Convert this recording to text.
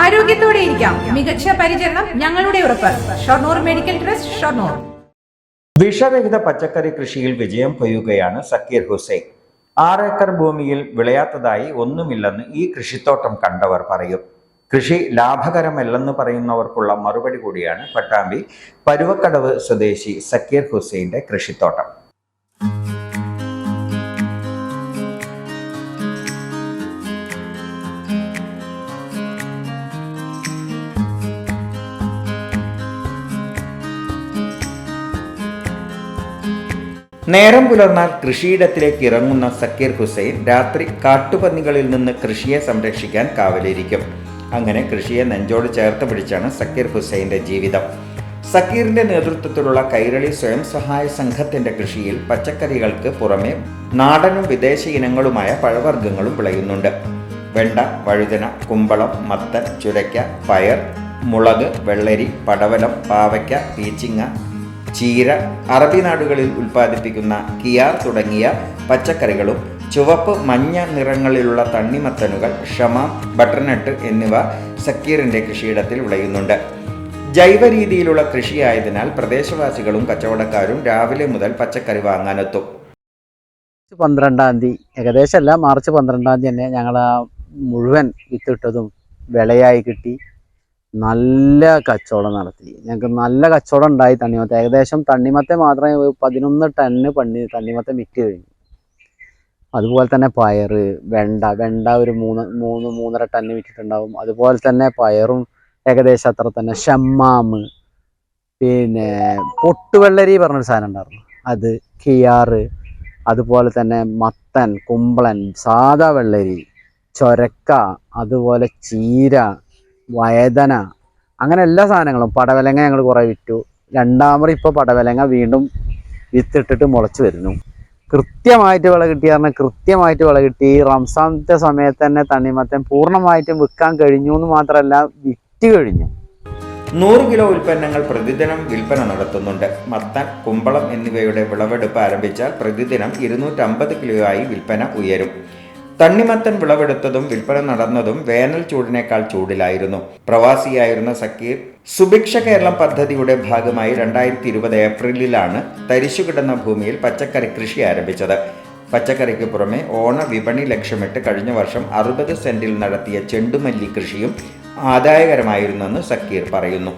ആരോഗ്യത്തോടെ ഇരിക്കാം. മികച്ച പരിചരണം ഞങ്ങളുടെ ഉറപ്പ്. Shoranur medical trust Shoranur. വിഷരഹിത പച്ചക്കറി കൃഷിയിൽ വിജയം കൊയ്യുകയാണ് സക്കീർ ഹുസൈൻ. ആറ് ഏക്കർ ഭൂമിയിൽ വിളയാത്തതായി ഒന്നുമില്ലെന്ന് ഈ കൃഷിത്തോട്ടം കണ്ടവർ പറയും. കൃഷി ലാഭകരമല്ലെന്ന് പറയുന്നവർക്കുള്ള മറുപടി കൂടിയാണ് പട്ടാമ്പി പരുവക്കടവ് സ്വദേശി സക്കീർ ഹുസൈന്റെ കൃഷിത്തോട്ടം. നേരം പുലർന്നാൽ കൃഷിയിടത്തിലേക്ക് ഇറങ്ങുന്ന സക്കീർ ഹുസൈൻ രാത്രി കാട്ടുപന്നികളിൽ നിന്ന് കൃഷിയെ സംരക്ഷിക്കാൻ കാവലിരിക്കും. അങ്ങനെ കൃഷിയെ നെഞ്ചോട് ചേർത്ത് പിടിച്ചാണ് സക്കീർ ഹുസൈന്റെ ജീവിതം. സക്കീറിന്റെ നേതൃത്വത്തിലുള്ള കൈരളി സ്വയം സഹായ സംഘത്തിന്റെ കൃഷിയിൽ പച്ചക്കറികൾക്ക് പുറമെ നാടനും വിദേശ ഇനങ്ങളുമായ പഴവർഗങ്ങളും വിളയുന്നുണ്ട്. വെണ്ട വഴുതന കുമ്പളം മത്തൻ ചുരയ്ക്ക പയർ മുളക് വെള്ളരി പടവലം പാവയ്ക്ക പീച്ചിങ്ങ ചീര അറബി നാടുകളിൽ ഉൽപ്പാദിപ്പിക്കുന്ന കിയാർ തുടങ്ങിയ പച്ചക്കറികളും ചുവപ്പ് മഞ്ഞ നിറങ്ങളിലുള്ള തണ്ണിമത്തനുകൾ ഷമാം ബട്ടർനട്ട് എന്നിവ സക്കീറിന്റെ കൃഷിയിടത്തിൽ വിളയുന്നുണ്ട്. ജൈവ രീതിയിലുള്ള കൃഷിയായതിനാൽ പ്രദേശവാസികളും കച്ചവടക്കാരും രാവിലെ മുതൽ പച്ചക്കറി വാങ്ങാനെത്തും. മാർച്ച് പന്ത്രണ്ടാം തീയതി ഏകദേശം അല്ല മാർച്ച് പന്ത്രണ്ടാം തീയതി തന്നെ ഞങ്ങൾ മുഴുവൻ വിത്തിട്ടതും വിളയായി കിട്ടി. നല്ല കച്ചവടം നടത്തി. ഞങ്ങൾക്ക് നല്ല കച്ചവടം ഉണ്ടായി തണ്ണിമത്ത. ഏകദേശം തണ്ണിമത്ത മാത്രമേ പതിനൊന്ന് ടണ്ണ് പണ്ണി തണ്ണിമത്ത വിറ്റ് കഴിഞ്ഞു. അതുപോലെ തന്നെ പയർ വെണ്ട വെണ്ട ഒരു മൂന്ന് മൂന്ന് മൂന്നര ടണ്ണ് വിറ്റിട്ടുണ്ടാവും. അതുപോലെ തന്നെ പയറും ഏകദേശം അത്ര തന്നെ. ഷമ്മാമ് പിന്നെ പൊട്ടുവെള്ളരി പറഞ്ഞൊരു സാധനം ഉണ്ടായിരുന്നു. അത് കിയാറ് അതുപോലെ തന്നെ മത്തൻ കുമ്പളൻ സാദാ വെള്ളരി ചൊരക്ക അതുപോലെ ചീര വയതന. അങ്ങനെ എല്ലാ സാധനങ്ങളും പടവലങ്ങ ഞങ്ങൾ കുറേ വിറ്റു. രണ്ടാമത് ഇപ്പോൾ പടവലങ്ങ വീണ്ടും വിത്തിട്ടിട്ട് മുളച്ചു വരുന്നു. കൃത്യമായിട്ട് വിള കിട്ടി പറഞ്ഞാൽ കൃത്യമായിട്ട് വിള കിട്ടി. റംസാനത്തെ സമയത്ത് തന്നെ തണ്ണിമത്തൻ പൂർണമായിട്ടും വിൽക്കാൻ കഴിഞ്ഞു എന്ന് മാത്രമല്ല വിറ്റ് കഴിഞ്ഞു. നൂറ് കിലോ ഉൽപ്പന്നങ്ങൾ പ്രതിദിനം വിൽപ്പന നടത്തുന്നുണ്ട്. മത്തൻ കുമ്പളം എന്നിവയുടെ വിളവെടുപ്പ് ആരംഭിച്ചാൽ പ്രതിദിനം ഇരുന്നൂറ്റമ്പത് കിലോയായി വിൽപ്പന ഉയരും. തണ്ണിമത്തൻ വിളവെടുത്തതും വിൽപ്പന നടന്നതും വേനൽ ചൂടിനേക്കാൾ ചൂടിലായിരുന്നു. പ്രവാസിയായിരുന്ന സക്കീർ സുഭിക്ഷ കേരളം പദ്ധതിയുടെ ഭാഗമായി രണ്ടായിരത്തി ഇരുപത് ഏപ്രിലിലാണ് തരിശുകിടന്ന ഭൂമിയിൽ പച്ചക്കറി കൃഷി ആരംഭിച്ചത്. പച്ചക്കറിക്ക് പുറമെ ഓണ വിപണി ലക്ഷ്യമിട്ട് കഴിഞ്ഞ വർഷം അറുപത് സെന്റിൽ നടത്തിയ ചെണ്ടുമല്ലി കൃഷിയും ആദായകരമായിരുന്നെന്ന് സക്കീർ പറയുന്നു.